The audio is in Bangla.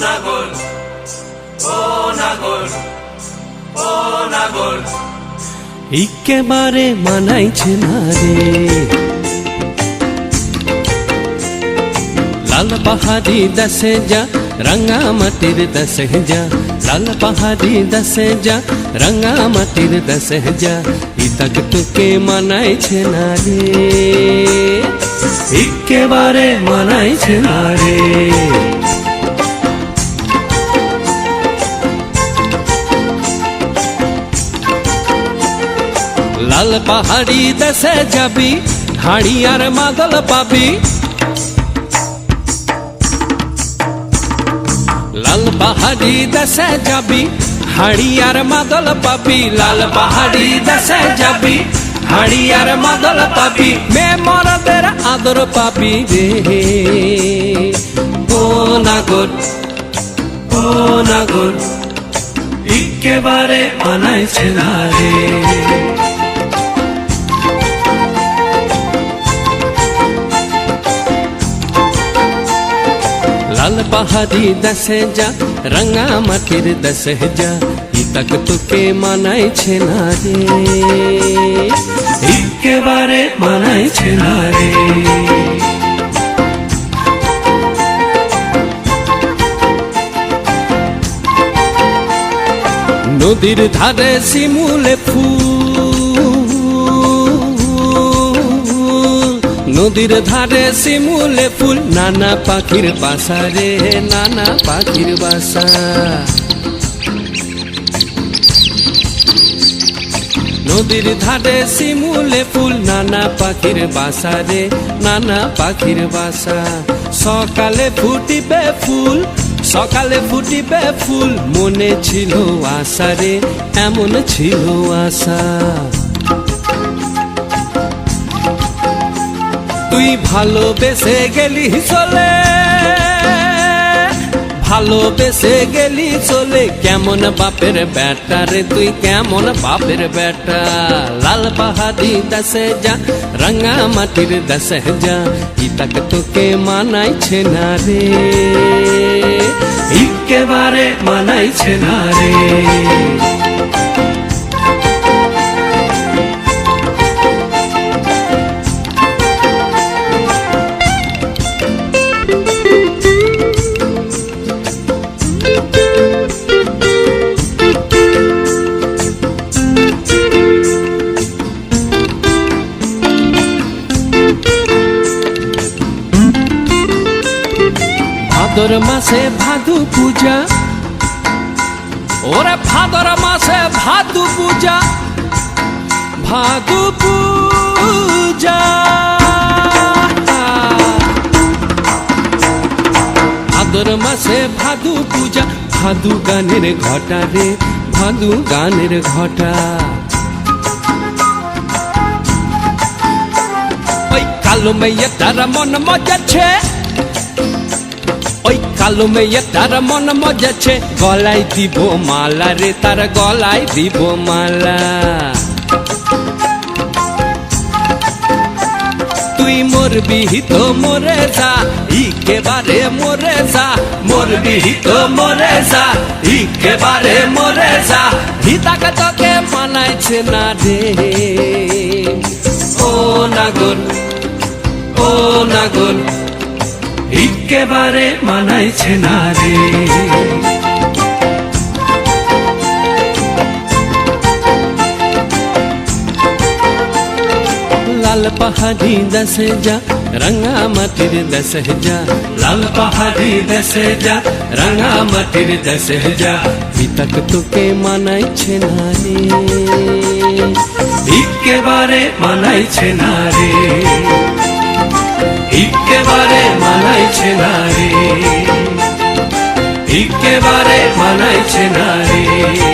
নাগর, ও নাগর ও নাগর। একেবারে মানাইছে লাল পাহাড়ি দশে যা রঙ্গা মাটির দশে যা। লাল পাহাড়ি দশে যা রঙ্গা মাটির দশে যা। ইতক তোকে মানাইছে না রে। একেবারে মানাইছে না রে। লাল পাহাড়ি দেশে যাবি হাড়ি আর মাদল পাবি। লাল পাহাড়ি দেশে যাবি হাড়ি আর মাদল পাবি। লাল পাহাড়ি দেশে যাবি হাড়ি আর মাদল পাবি। মে মরদের আদর পাবি রে। ও নাগর ও নাগর, একেবারে মানাইছে না রে। পাহাড়ি দশে যা রঙ্গা মাটির দশে যা ইতক তোকে মানাইছে না রে একেবারে মানাইছে না রে নদীর ধারে শিমুলে ফুল নদীর ধারে শিমুলে ফুল, নানা পাখির বাসা রে, নানা পাখির বাসা। নদীর ধারে শিমুলে ফুল, নানা পাখির বাসা রে, নানা পাখির বাসা। সকালে ফুটিবে ফুল, সকালে ফুটিবে ফুল, মনে ছিল আশা রে, এমন ছিল আশা। তুই ভালোবেসে গেলি চলে। ভালোবেসে গেলি চলে। কেমন বাপের বেটা রে, তুই কেমন বাপের বেটা? লাল বাহাদি দশে যা রঙ্গা মাটির দশে যা। ইতক তোকে মানাইছে না রে। একেবারে মানাইছে না রে। ভাদর মাসে ভাদু পূজা। ওরে ভাদর মাসে ভাদু পূজা ভাদু পূজা। ভাদর মাসে ভাদু পূজা, ভাদু গানের ঘটা রে, ভাদু গানের ঘটা। ওই কালো মেয়ে তারা মন মজাচ্ছে ওই কালো মেয়ে তার মন মজাচ্ছে গলায় দিব মালা রে, তার গলায় দিব মালা। তুই মরবি তো মরে যা ইকেবারে মরে যা। মরবি তো মরে যা ইকেবারে মরে যা। হিতাকে তোকে মানাইছে না রে। ও নাগর ও নাগর। একেবারে মানাইছে না রে। লাল পাহাড়ি দশে যা রঙ্গা মাটির দশে যা লাল পাহাড়ি দশে যা রঙ্গা মাটির দশে যা বিতক তোকে মানাইছে না রে। একেবারে মানাইছে না রে। একেবারে মানাইছে না রে। একেবারে মানাইছে না রে।